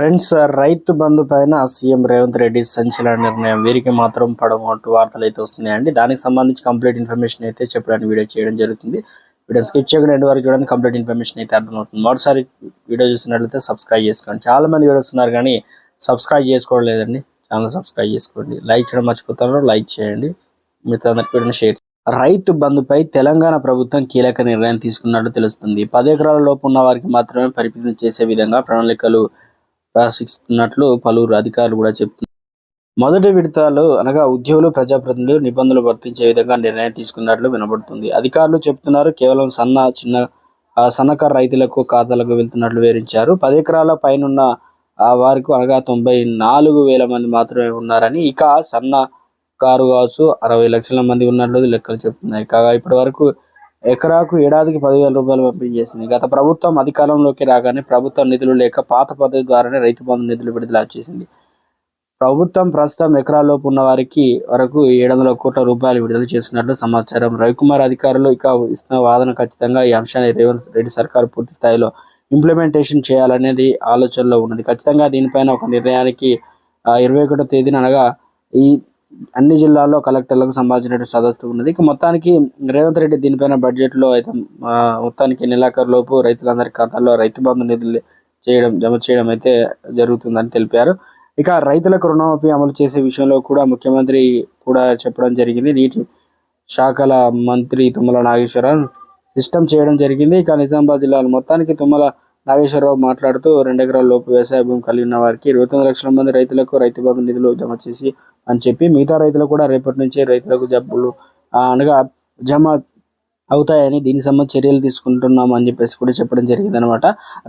Friends Rythu Bandhu పైన CM Revanth Reddy సంచలన నిర్ణయం. వీరికి మాత్రం పడమంటూ వార్తలు అయితే వస్తున్నాయండి. దానికి సంబంధించి కంప్లీట్ ఇన్ఫర్మేషన్ అయితే చెప్పడానికి వీడియో చేయడం జరుగుతుంది. వీడియో స్కిప్ చేయకుండా ఎండ్ వరకు చూడండి. కంప్లీట్ ఇన్ఫర్మేషన్ అయితే అర్థమవుతుంది. మరోసారి వీడియో చూసినట్లయితే సబ్స్క్రైబ్ చేసుకోండి. చాలా మంది వీడియో వస్తున్నారు కానీ సబ్స్క్రైబ్ చేసుకోవట్లేదండి ఛానల్ సబ్స్క్రైబ్ చేసుకోండి. లైక్ చేయడం మర్చిపోతారు. లైక్ చేయండి. మీతో అందరికి వీడియోని షేర్ రైతు బంధుపై తెలంగాణ ప్రభుత్వం కీలక నిర్ణయం తీసుకున్నట్లు తెలుస్తుంది. పది ఎకరాల లోపు ఉన్న వారికి మాత్రమే పరిమితం చేసే విధంగా ప్రణాళికలు ప్రశ్నిస్తున్నట్లు పలువురు అధికారులు కూడా చెప్తున్నారు. మొదటి విడతలో అనగా ఉద్యోగులు ప్రజాప్రతినిధులు నిబంధనలు వర్తించే విధంగా నిర్ణయం తీసుకున్నట్లు వినబడుతుంది. అధికారులు చెప్తున్నారు కేవలం సన్న చిన్న సన్నకారు రైతులకు ఖాతాలకు వెళ్తున్నట్లు వివరించారు. పది ఎకరాల పైనున్న వారికి అనగా తొంభై నాలుగు వేల మంది మాత్రమే ఉన్నారని ఇక సన్న కారు కావచ్చు అరవై లక్షల మంది ఉన్నట్లు లెక్కలు చెప్తున్నాయి. కాగా ఇప్పటి వరకు ఎకరాకు ఏడాదికి పదివేల రూపాయలు పంపిణీ చేసింది గత ప్రభుత్వం అధికారంలోకి రాగానే ప్రభుత్వం నిధులు లేక పాత పద్ధతి ద్వారానే రైతు బంధు నిధులు విడుదల చేసింది. ప్రభుత్వం ప్రస్తుతం ఎకరాలోపు ఉన్న వారికి వరకు ఏడు వందల కోట్ల రూపాయలు విడుదల చేసినట్లు సమాచారం. రవికుమార్ అధికారులు ఇక ఇస్తున్న వాదన ఖచ్చితంగా ఈ అంశాన్ని రేవంత్ రెడ్డి సర్కారు పూర్తి స్థాయిలో ఇంప్లిమెంటేషన్ చేయాలనేది ఆలోచనలో ఉన్నది. ఖచ్చితంగా దీనిపైన ఒక నిర్ణయానికి ఇరవై ఒకటో తేదీన అనగా ఈ అన్ని జిల్లాల్లో కలెక్టర్లకు సంబంధించిన సదస్సు ఉన్నది. ఇక మొత్తానికి రేవంత్ రెడ్డి దీనిపైన బడ్జెట్లో అయితే మొత్తానికి నెలాఖరులోపు రైతులందరి ఖాతాల్లో రైతు బంధు నిధులు చేయడం జమ చేయడం అయితే జరుగుతుందని తెలిపారు. ఇక రైతులకు రుణమాఫీ అమలు చేసే విషయంలో కూడా ముఖ్యమంత్రి కూడా చెప్పడం జరిగింది. నీటి శాఖల మంత్రి తుమ్మల నాగేశ్వరరావు సిస్టమ్ చేయడం జరిగింది. ఇక నిజామాబాద్ జిల్లాలో మొత్తానికి తుమ్మల నాగేశ్వరరావు మాట్లాడుతూ రెండు ఎకరాల లోపు వ్యవసాయ భూమి కలిగి ఉన్న వారికి ఇరవై తొమ్మిది లక్షల మంది రైతులకు రైతు బాబు నిధులు జమ చేసి అని చెప్పి మిగతా రైతులు కూడా రేపటి నుంచే రైతులకు జబ్బులు అనగా జమ అవుతాయని దీనికి సంబంధించి చర్యలు తీసుకుంటున్నాం అని చెప్పేసి కూడా చెప్పడం జరిగింది అనమాట